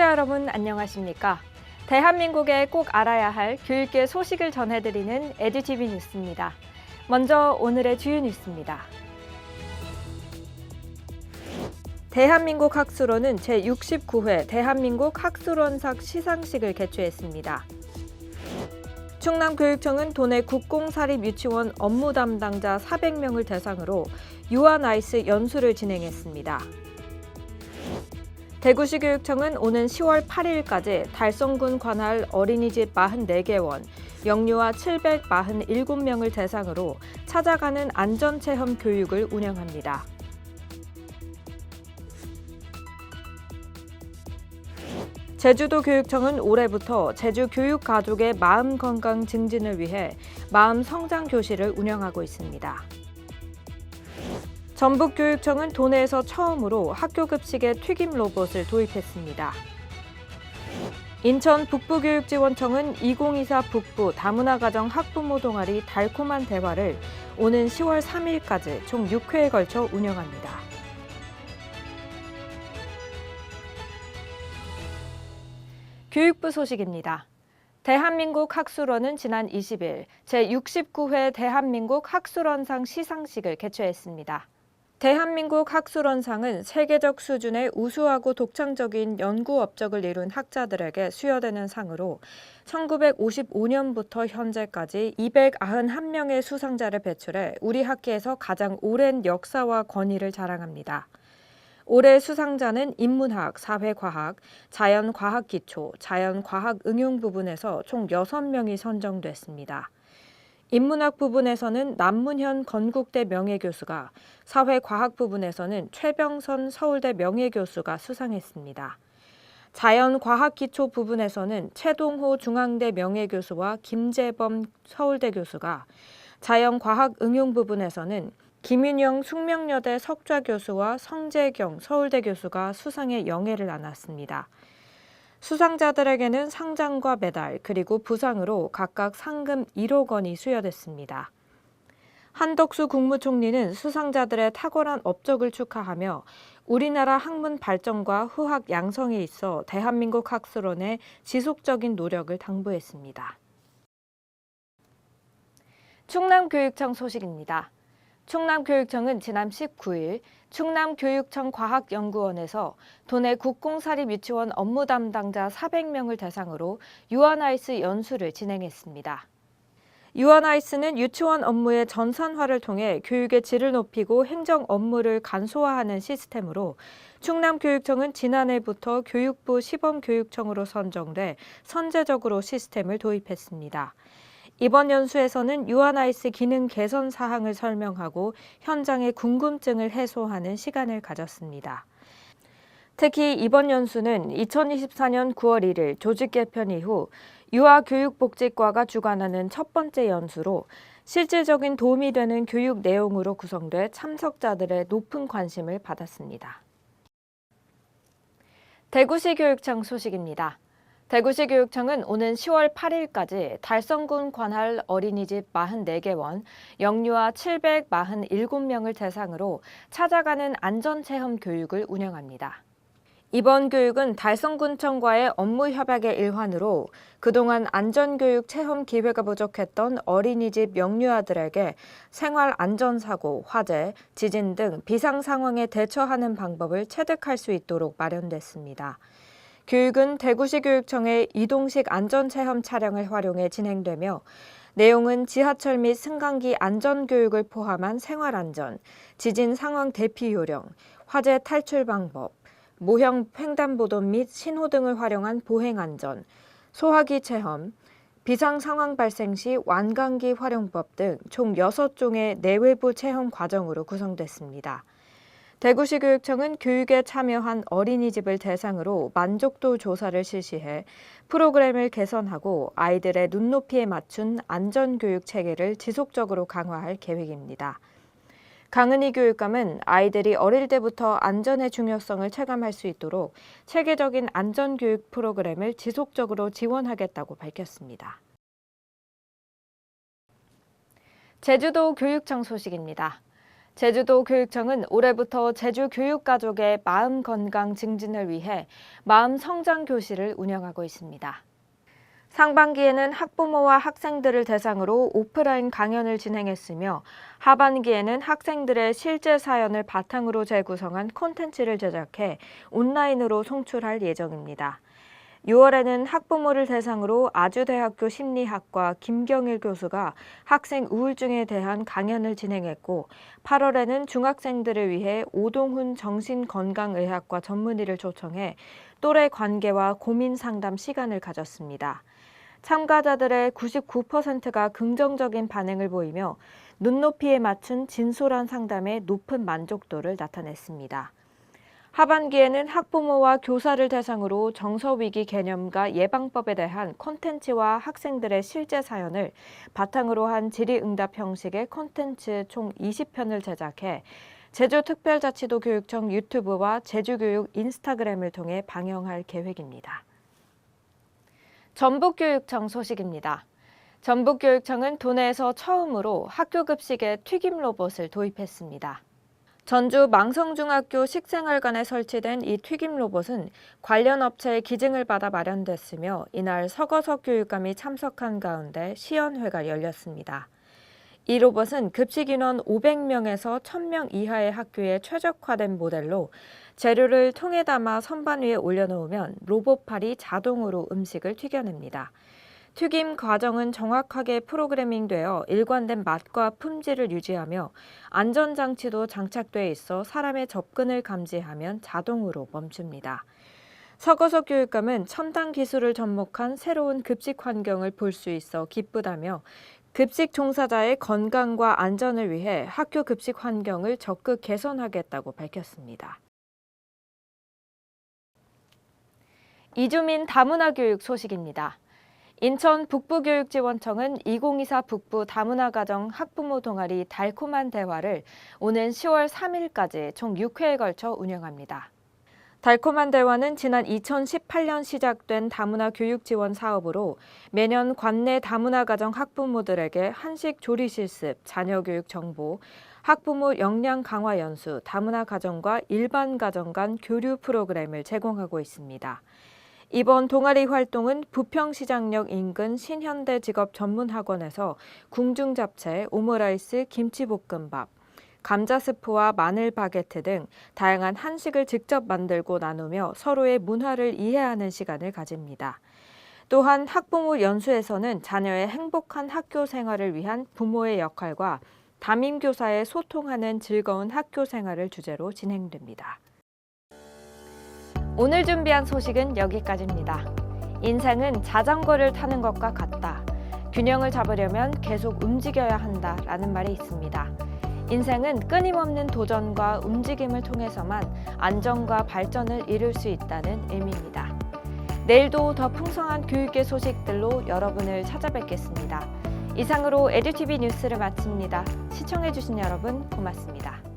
시청자 여러분 안녕하십니까? 대한민국에 꼭 알아야 할 교육계 소식을 전해드리는 에듀티비 뉴스입니다. 먼저 오늘의 주요 뉴스입니다. 대한민국 학술원은 제69회 대한민국 학술원상 시상식을 개최했습니다. 충남교육청은 도내 국공사립 유치원 업무 담당자 400명을 대상으로 유아나이스 연수를 진행했습니다. 대구시 교육청은 오는 10월 8일까지 달성군 관할 어린이집 44개 원, 영유아 747명을 대상으로 찾아가는 안전체험 교육을 운영합니다. 제주도 교육청은 올해부터 제주 교육 가족의 마음 건강 증진을 위해 마음 성장 교실을 운영하고 있습니다. 전북교육청은 도내에서 처음으로 학교 급식에 튀김 로봇을 도입했습니다. 인천 북부교육지원청은 2024 북부 다문화 가정 학부모 동아리 달콤한 대화를 오는 10월 3일까지 총 6회에 걸쳐 운영합니다. 교육부 소식입니다. 대한민국 학술원은 지난 20일 제69회 대한민국 학술원상 시상식을 개최했습니다. 대한민국 학술원상은 세계적 수준의 우수하고 독창적인 연구 업적을 이룬 학자들에게 수여되는 상으로 1955년부터 현재까지 291명의 수상자를 배출해 우리 학계에서 가장 오랜 역사와 권위를 자랑합니다. 올해 수상자는 인문학, 사회과학, 자연과학 기초, 자연과학 응용 부분에서 총 6명이 선정됐습니다. 인문학 부분에서는 남문현 건국대 명예교수가, 사회과학 부분에서는 최병선 서울대 명예교수가 수상했습니다. 자연과학 기초 부분에서는 최동호 중앙대 명예교수와 김재범 서울대 교수가, 자연과학 응용 부분에서는 김윤영 숙명여대 석좌 교수와 성재경 서울대 교수가 수상의 영예를 안았습니다. 수상자들에게는 상장과 메달 그리고 부상으로 각각 상금 1억 원이 수여됐습니다. 한덕수 국무총리는 수상자들의 탁월한 업적을 축하하며 우리나라 학문 발전과 후학 양성에 있어 대한민국 학술원의 지속적인 노력을 당부했습니다. 충남교육청 소식입니다. 충남교육청은 지난 19일 충남교육청 과학연구원에서 도내 국공사립 유치원 업무 담당자 400명을 대상으로 유아나이스 연수를 진행했습니다. 유아나이스는 유치원 업무의 전산화를 통해 교육의 질을 높이고 행정 업무를 간소화하는 시스템으로 충남교육청은 지난해부터 교육부 시범교육청으로 선정돼 선제적으로 시스템을 도입했습니다. 이번 연수에서는 유아나이스 기능 개선 사항을 설명하고 현장의 궁금증을 해소하는 시간을 가졌습니다. 특히 이번 연수는 2024년 9월 1일 조직 개편 이후 유아교육복지과가 주관하는 첫 번째 연수로 실질적인 도움이 되는 교육 내용으로 구성돼 참석자들의 높은 관심을 받았습니다. 대구시 교육청 소식입니다. 대구시 교육청은 오는 10월 8일까지 달성군 관할 어린이집 44개 원, 영유아 747명을 대상으로 찾아가는 안전체험 교육을 운영합니다. 이번 교육은 달성군청과의 업무 협약의 일환으로 그동안 안전교육 체험 기회가 부족했던 어린이집 영유아들에게 생활 안전사고, 화재, 지진 등 비상 상황에 대처하는 방법을 체득할 수 있도록 마련됐습니다. 교육은 대구시 교육청의 이동식 안전체험 차량을 활용해 진행되며 내용은 지하철 및 승강기 안전교육을 포함한 생활안전, 지진 상황 대피 요령, 화재 탈출 방법, 모형 횡단보도 및 신호 등을 활용한 보행안전, 소화기 체험, 비상 상황 발생 시 완강기 활용법 등 총 6종의 내외부 체험 과정으로 구성됐습니다. 대구시 교육청은 교육에 참여한 어린이집을 대상으로 만족도 조사를 실시해 프로그램을 개선하고 아이들의 눈높이에 맞춘 안전교육 체계를 지속적으로 강화할 계획입니다. 강은희 교육감은 아이들이 어릴 때부터 안전의 중요성을 체감할 수 있도록 체계적인 안전교육 프로그램을 지속적으로 지원하겠다고 밝혔습니다. 제주도 교육청 소식입니다. 제주도 교육청은 올해부터 제주 교육가족의 마음 건강 증진을 위해 마음 성장 교실을 운영하고 있습니다. 상반기에는 학부모와 학생들을 대상으로 오프라인 강연을 진행했으며 하반기에는 학생들의 실제 사연을 바탕으로 재구성한 콘텐츠를 제작해 온라인으로 송출할 예정입니다. 6월에는 학부모를 대상으로 아주대학교 심리학과 김경일 교수가 학생 우울증에 대한 강연을 진행했고 8월에는 중학생들을 위해 오동훈 정신건강의학과 전문의를 초청해 또래 관계와 고민 상담 시간을 가졌습니다. 참가자들의 99%가 긍정적인 반응을 보이며 눈높이에 맞춘 진솔한 상담에 높은 만족도를 나타냈습니다. 하반기에는 학부모와 교사를 대상으로 정서위기 개념과 예방법에 대한 콘텐츠와 학생들의 실제 사연을 바탕으로 한 질의응답 형식의 콘텐츠 총 20편을 제작해 제주특별자치도 교육청 유튜브와 제주교육 인스타그램을 통해 방영할 계획입니다. 전북교육청 소식입니다. 전북교육청은 도내에서 처음으로 학교 급식에 튀김 로봇을 도입했습니다. 전주 망성중학교 식생활관에 설치된 이 튀김 로봇은 관련 업체의 기증을 받아 마련됐으며 이날 서거석 교육감이 참석한 가운데 시연회가 열렸습니다. 이 로봇은 급식 인원 500명에서 1000명 이하의 학교에 최적화된 모델로 재료를 통에 담아 선반 위에 올려놓으면 로봇팔이 자동으로 음식을 튀겨냅니다. 튀김 과정은 정확하게 프로그래밍되어 일관된 맛과 품질을 유지하며 안전장치도 장착돼 있어 사람의 접근을 감지하면 자동으로 멈춥니다. 서거석 교육감은 첨단 기술을 접목한 새로운 급식 환경을 볼 수 있어 기쁘다며 급식 종사자의 건강과 안전을 위해 학교 급식 환경을 적극 개선하겠다고 밝혔습니다. 이주민 다문화 교육 소식입니다. 인천 북부교육지원청은 2024 북부 다문화 가정 학부모 동아리 달콤한 대화를 오는 10월 3일까지 총 6회에 걸쳐 운영합니다. 달콤한 대화는 지난 2018년 시작된 다문화 교육 지원 사업으로 매년 관내 다문화 가정 학부모들에게 한식 조리 실습, 자녀 교육 정보, 학부모 역량 강화 연수, 다문화 가정과 일반 가정 간 교류 프로그램을 제공하고 있습니다. 이번 동아리 활동은 부평시장역 인근 신현대 직업 전문학원에서 궁중 잡채, 오므라이스, 김치볶음밥, 감자 스프와 마늘 바게트 등 다양한 한식을 직접 만들고 나누며 서로의 문화를 이해하는 시간을 가집니다. 또한 학부모 연수에서는 자녀의 행복한 학교 생활을 위한 부모의 역할과 담임교사의 소통하는 즐거운 학교 생활을 주제로 진행됩니다. 오늘 준비한 소식은 여기까지입니다. 인생은 자전거를 타는 것과 같다. 균형을 잡으려면 계속 움직여야 한다 라는 말이 있습니다. 인생은 끊임없는 도전과 움직임을 통해서만 안정과 발전을 이룰 수 있다는 의미입니다. 내일도 더 풍성한 교육의 소식들로 여러분을 찾아뵙겠습니다. 이상으로 에듀티비 뉴스를 마칩니다. 시청해주신 여러분 고맙습니다.